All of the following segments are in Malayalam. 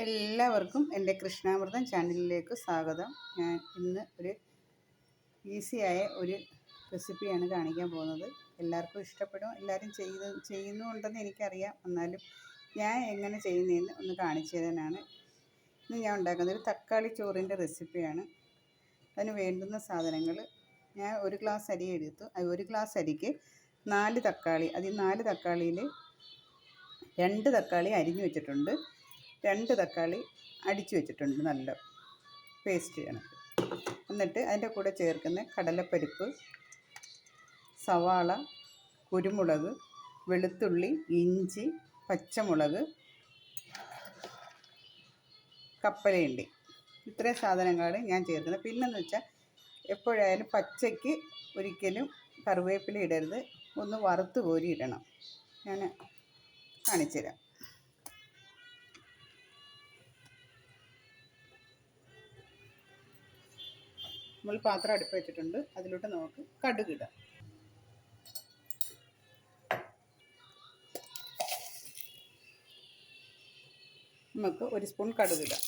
എല്ലാവർക്കും എന്റെ കൃഷ്ണാമൃതം ചാനലിലേക്ക് സ്വാഗതം. ഞാൻ ഇന്ന് ഒരു ഈസിയായ ഒരു റെസിപ്പിയാണ് കാണിക്കാൻ പോകുന്നത്. എല്ലാവർക്കും ഇഷ്ടപ്പെടും എല്ലാവരും ചെയ്ത് ചെയ്യുന്നുണ്ടെന്ന് എനിക്കറിയാം. എന്നാലും ഞാൻ എങ്ങനെ ചെയ്യുന്നതെന്ന് ഒന്ന് കാണിച്ചു തരാനാണ്. ഇന്ന് ഞാൻ ഉണ്ടാക്കുന്നത് ഒരു തക്കാളി ചോറിന്റെ റെസിപ്പിയാണ്. അതിന് വേണ്ടുന്ന സാധനങ്ങൾ ഞാൻ ഒരു ഗ്ലാസ് അരി എടുത്തു. ഒരു ഗ്ലാസ് അരിക്ക് നാല് തക്കാളി അതിൽ നാല് തക്കാളിയിൽ രണ്ട് തക്കാളി അരിഞ്ഞു വെച്ചിട്ടുണ്ട്. രണ്ട് തക്കാളി അടിച്ചു വെച്ചിട്ടുണ്ട് നല്ല പേസ്റ്റ് കണക്ക് എന്നിട്ട് അതിന്റെ കൂടെ ചേർക്കുന്ന കടലപ്പരിപ്പ് സവാള കുരുമുളക് വെളുത്തുള്ളി ഇഞ്ചി പച്ചമുളക് കപ്പലയുണ്ടി. ഇത്രയും സാധനങ്ങളാണ് ഞാൻ ചേർക്കുന്നത്. പിന്നെന്ന് വെച്ചാൽ എപ്പോഴായാലും പച്ചയ്ക്ക് ഒരിക്കലും കറിവേപ്പില ഇടരുത്. ഒന്ന് വറുത്ത് കോരി ഇടണം. ഞാൻ കാണിച്ചു നമ്മൾ പാത്രം അടുപ്പ് വെച്ചിട്ടുണ്ട്. അതിലോട്ട് നമുക്ക് കടുക് ഇടാം. നമുക്ക് ഒരു സ്പൂൺ കടുക് ഇടാം.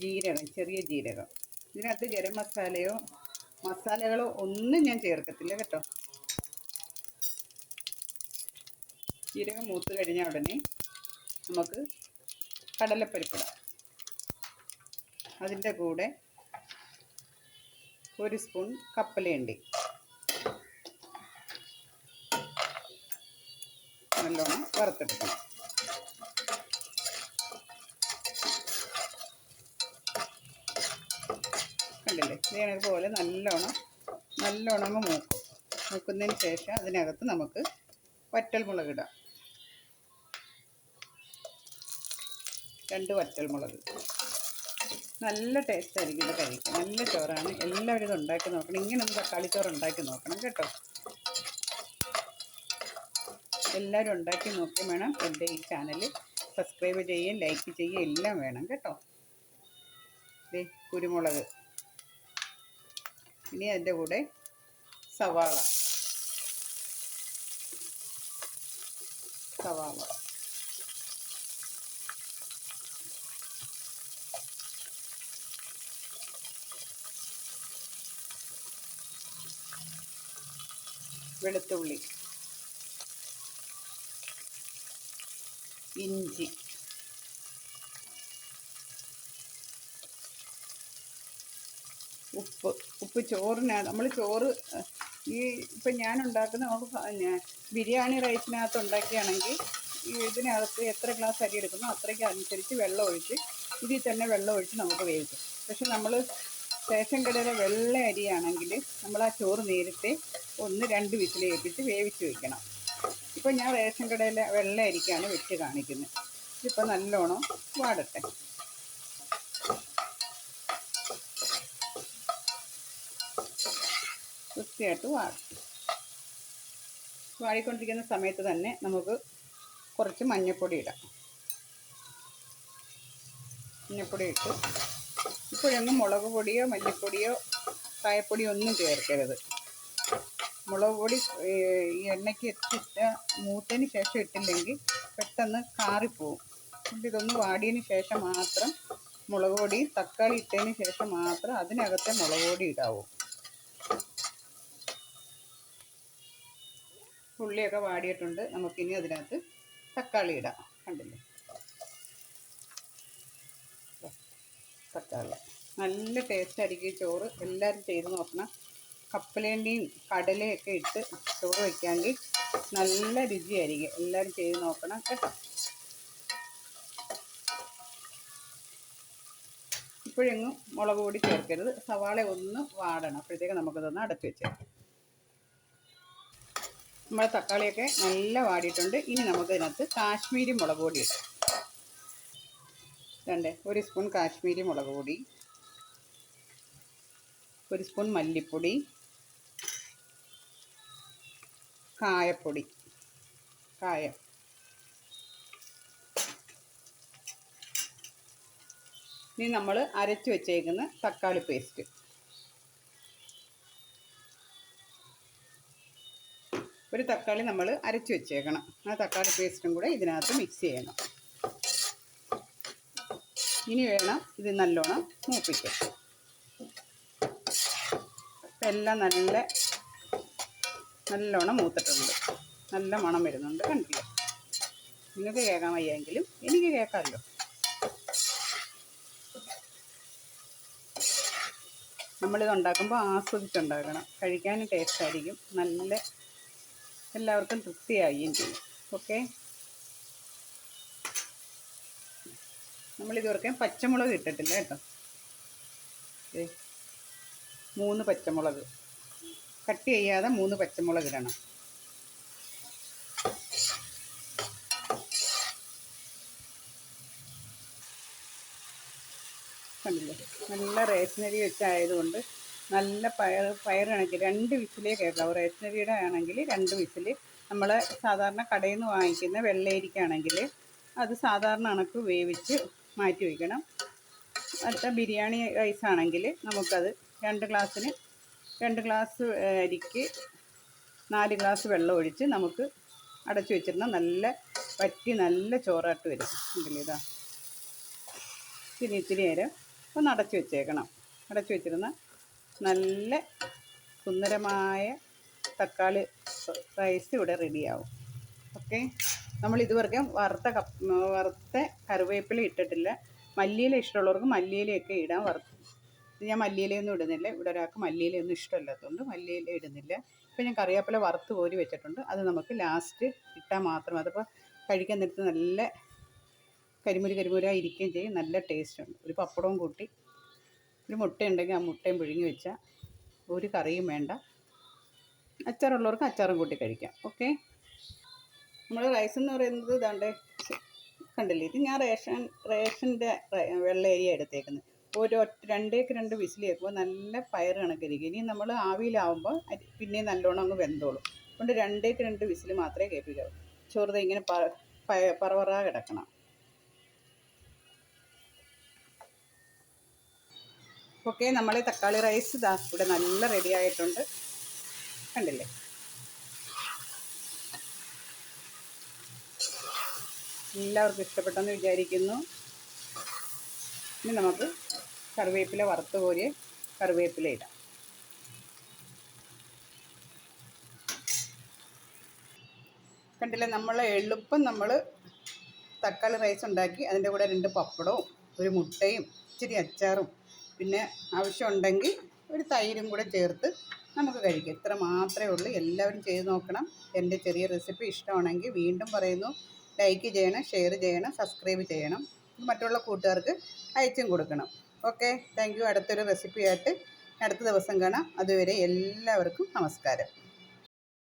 ജീരകം ചെറിയ ജീരകം. ഇതിനകത്ത് ഗരം മസാലയോ മസാലകളോ ഒന്നും ഞാൻ ചേർക്കത്തില്ല കേട്ടോ. ജീരകം മൂത്ത് കഴിഞ്ഞ ഉടനെ നമുക്ക് കടലപ്പരിപ്പിടാം. അതിന്റെ കൂടെ ഒരു സ്പൂൺ കപ്പലയുണ്ടി. നല്ലോണം വറുത്തെടുക്കണം. കണ്ടില്ലേ? ഇതേപോലെ നല്ലോണം നല്ലോണം മൂക്കും. മൂക്കുന്നതിന് ശേഷം അതിനകത്ത് നമുക്ക് വറ്റൽമുളക് ഇടാം. രണ്ട് വറ്റൽമുളക് നല്ല ടേസ്റ്റ് ആയിരിക്കും ഇത് കഴിക്കാൻ. നല്ല ചോറാണ്. എല്ലാവരും ഇത് ഉണ്ടാക്കി നോക്കണം. ഇങ്ങനെ ഒന്ന് തക്കാളി ചോറ് ഉണ്ടാക്കി നോക്കണം കേട്ടോ. എല്ലാവരും ഉണ്ടാക്കി നോക്കി വേണം. എന്റെ ഈ ചാനൽ സബ്സ്ക്രൈബ് ചെയ്യുകയും ലൈക്ക് ചെയ്യുകയും എല്ലാം വേണം കേട്ടോ. കുരുമുളക്. ഇനി അതിന്റെ കൂടെ സവാള. സവാള. വെളുത്തുള്ളി ഇഞ്ചി. ഉപ്പ് ഉപ്പ് ചോറിന് നമ്മൾ ചോറ് ഈ ഇപ്പം ഞാൻ ഉണ്ടാക്കുന്ന നമുക്ക് ബിരിയാണി റൈസിനകത്ത് ഉണ്ടാക്കുകയാണെങ്കിൽ ഈ ഇതിനകത്ത് എത്ര ഗ്ലാസ് അരി എടുക്കുന്നോ അത്രയ്ക്ക് അനുസരിച്ച് വെള്ളം ഒഴിച്ച് ഇതിൽ തന്നെ വെള്ളം ഒഴിച്ച് നമുക്ക് വേവിക്കും. പക്ഷെ നമ്മൾ റേഷൻ കടയിലെ വെള്ള അരിയാണെങ്കിൽ നമ്മൾ ആ ചോറ് നേരത്തെ ഒന്ന് രണ്ട് വിസിലേൽപ്പിച്ച് വേവിച്ച് വെക്കണം. ഇപ്പോൾ ഞാൻ റേഷൻ കടയിലെ വെള്ള അരിക്കാണ് വെച്ച് കാണിക്കുന്നത്. ഇതിപ്പോൾ നല്ലോണം വാടട്ടെ. വൃത്തിയായിട്ട് വാടും. വാടിക്കൊണ്ടിരിക്കുന്ന സമയത്ത് തന്നെ നമുക്ക് കുറച്ച് മഞ്ഞൾപ്പൊടി ഇടാം. മഞ്ഞൾപ്പൊടി ഇട്ട് ഇപ്പോഴൊന്നും മുളക് പൊടിയോ മല്ലിപ്പൊടിയോ കായപ്പൊടിയോ ഒന്നും ചേർക്കരുത്. മുളക് പൊടി ഈ എണ്ണയ്ക്ക് ഇട്ടിട്ട് മൂത്തതിന് ശേഷം ഇട്ടില്ലെങ്കിൽ പെട്ടെന്ന് കാറിപ്പോവും. അതുകൊണ്ട് ഇതൊന്ന് വാടിയതിന് ശേഷം മാത്രം മുളക് പൊടി തക്കാളി ഇട്ടതിന് ശേഷം മാത്രം അതിനകത്തെ മുളക് പൊടി ഇടാവൂ. ഉള്ളിയൊക്കെ വാടിയിട്ടുണ്ട്. നമുക്കിനി അതിനകത്ത് തക്കാളി ഇടാം. കണ്ടില്ലേ? തക്കാളി നല്ല ടേസ്റ്റ് ആയിരിക്കും ചോറ്. എല്ലാവരും ചെയ്ത് നോക്കണം. കപ്പലേണ്ടിയും കടലയൊക്കെ ഇട്ട് ചോറ് വയ്ക്കാമെങ്കിൽ നല്ല രുചിയായിരിക്കും. എല്ലാവരും ചെയ്ത് നോക്കണം ഇപ്പോഴെങ്ങും മുളക് പൊടി ചേർക്കരുത്. സവാള ഒന്ന് വാടണം. അപ്പോഴത്തേക്ക് നമുക്കിതൊന്ന് അടച്ചു വെച്ചേക്കാം നമ്മുടെ തക്കാളിയൊക്കെ നല്ല വാടിയിട്ടുണ്ട്. ഇനി നമുക്ക് ഇതിനകത്ത് കാശ്മീരി മുളക് പൊടി ഇടാം. രണ്ട് ഒരു സ്പൂൺ കാശ്മീരി മുളക് പൊടി. ഒരു സ്പൂൺ മല്ലിപ്പൊടി. കായപ്പൊടി. കായം. ഇനി നമ്മൾ അരച്ചു വെച്ചേക്കുന്ന തക്കാളി പേസ്റ്റ്. ഒരു തക്കാളി നമ്മൾ അരച്ചു വെച്ചേക്കണം. ആ തക്കാളി പേസ്റ്റും കൂടെ ഇതിനകത്ത് മിക്സ് ചെയ്യണം. ഇനി വേണം ഇത് നല്ലോണം മൂപ്പിക്കാൻ. അപ്പം എല്ലാം നല്ല നല്ലോണം മൂത്തിട്ടുണ്ട്. നല്ല മണം വരുന്നുണ്ട് കണ്ടില്ലേ? നിങ്ങൾക്ക് കേൾക്കാൻ വയ്യെങ്കിലും എനിക്ക് കേൾക്കാമല്ലോ. നമ്മളിത് ഉണ്ടാക്കുമ്പോൾ ആസ്വദിച്ചുണ്ടാക്കണം. കഴിക്കാനും ടേസ്റ്റായിരിക്കും നല്ല എല്ലാവർക്കും തൃപ്തിയാവുകയും ചെയ്യും. ഓക്കെ നമ്മളിത് ഓർക്കാൻ പച്ചമുളക് ഇട്ടിട്ടില്ല കേട്ടോ. മൂന്ന് പച്ചമുളക്. കട്ട് ചെയ്യാതെ മൂന്ന് പച്ചമുളക് ഇടണം. കണ്ടില്ലേ? നല്ല റേഷനരി വെച്ചായതുകൊണ്ട് നല്ല പയർ പയർ കണക്ക് രണ്ട് വിസിലേ കേട്ടോ റേഷനരിയുടെ ആണെങ്കിൽ രണ്ട് വിസിൽ നമ്മൾ സാധാരണ കടയിൽ നിന്ന് വാങ്ങിക്കുന്ന വെള്ളയരിക്കാണെങ്കിൽ അത് സാധാരണ കണക്ക് വേവിച്ച് മാറ്റി വയ്ക്കണം. അടുത്ത ബിരിയാണി റൈസ് ആണെങ്കിൽ നമുക്കത് രണ്ട് ഗ്ലാസ്സിന് രണ്ട് ഗ്ലാസ് അരിക്ക് നാല് ഗ്ലാസ് വെള്ളം ഒഴിച്ച് നമുക്ക് അടച്ചു വെച്ചിരുന്ന നല്ല വറ്റി നല്ല ചോറായിട്ട് വരും. ഉണ്ടല്ലോ ഇതാ? ഇത്തിരി ഇത്തിരി നേരം ഒന്ന് അടച്ചു വെച്ചേക്കണം. അടച്ചു വെച്ചിരുന്ന നല്ല സുന്ദരമായ തക്കാളി റൈസ് ഇവിടെ റെഡിയാവും ഓക്കെ നമ്മൾ ഇതുവരെ വറുത്ത കപ്പ് വറുത്ത കറിവേപ്പില ഇട്ടിട്ടില്ല. മല്ലിയില ഇഷ്ടമുള്ളവർക്ക് മല്ലിയിലയൊക്കെ ഇടാൻ വറുത്ത് ഞാൻ മല്ലിയിലയൊന്നും ഇടുന്നില്ല. ഇവിടെ ഒരാൾക്ക് മല്ലിയിലയൊന്നും ഇഷ്ടമില്ലാത്തതുകൊണ്ട് മല്ലിയില ഇടുന്നില്ല. ഇപ്പം ഞാൻ കറിവേപ്പില വറുത്ത് കോരി വെച്ചിട്ടുണ്ട്. അത് നമുക്ക് ലാസ്റ്റ് ഇട്ടാൽ മാത്രം അതിപ്പോൾ കഴിക്കാൻ നേരത്ത് നല്ല കരിമുരി കരിമുരായി ഇരിക്കുകയും ചെയ്യും. നല്ല ടേസ്റ്റ് ഉണ്ട്. ഒരു പപ്പടവും കൂട്ടി ഒരു മുട്ടയുണ്ടെങ്കിൽ ആ മുട്ടയും പിഴുങ്ങി വെച്ചാൽ ഒരു കറിയും വേണ്ട. അച്ചാറുള്ളവർക്ക് അച്ചാറും കൂട്ടി കഴിക്കാം. ഓക്കെ നമ്മൾ റൈസ് എന്ന് പറയുന്നത് ഇതാണ്ട് കണ്ടില്ലേ? ഇത് ഞാൻ റേഷൻ റേഷന്റെ വെള്ള ഏരിയ എടുത്തേക്കുന്നത് ഒരു രണ്ടേക്ക് രണ്ട് വിസിൽ നല്ല പയർ കണക്കിരിക്കും. ഇനി നമ്മൾ ആവിയിലാവുമ്പോൾ പിന്നെ നല്ലോണം അങ്ങ് വെന്തോളും. അതുകൊണ്ട് രണ്ടേക്ക് രണ്ട് വിസിൽ മാത്രമേ കേൾപ്പിക്കാവൂ. ചോറ് ദേ ഇങ്ങനെ പറവറ കിടക്കണം. ഓക്കെ നമ്മളെ തക്കാളി റൈസ് ഇതാ ഇവിടെ നല്ല റെഡി ആയിട്ടുണ്ട്. കണ്ടില്ലേ? എല്ലാവർക്കും ഇഷ്ടപ്പെട്ടെന്ന് വിചാരിക്കുന്നു. ഇനി നമുക്ക് കറിവേപ്പില വറുത്ത് കോരി കറിവേപ്പില ഇടാം. കണ്ടില്ലേ നമ്മൾ എളുപ്പം നമ്മൾ തക്കാളി റൈസ് ഉണ്ടാക്കി അതിന്റെ കൂടെ രണ്ട് പപ്പടവും ഒരു മുട്ടയും ഇച്ചിരി അച്ചാറും പിന്നെ ആവശ്യമുണ്ടെങ്കിൽ ഒരു തൈരും കൂടെ ചേർത്ത് നമുക്ക് കഴിക്കാം. ഇത്ര മാത്രമേ ഉള്ളൂ. എല്ലാവരും ചെയ്ത് നോക്കണം. എന്റെ ചെറിയ റെസിപ്പി ഇഷ്ടമാണെങ്കിൽ വീണ്ടും പറയുന്നു. ലൈക്ക് ചെയ്യണം ഷെയർ ചെയ്യണം സബ്സ്ക്രൈബ് ചെയ്യണം. മറ്റുള്ള കൂട്ടുകാർക്ക് അയച്ചും കൊടുക്കണം. ഓക്കെ? Thank you. അടുത്തൊരു റെസിപ്പിയായിട്ട് അടുത്ത ദിവസം കാണാം. അതുവരെ എല്ലാവർക്കും നമസ്കാരം.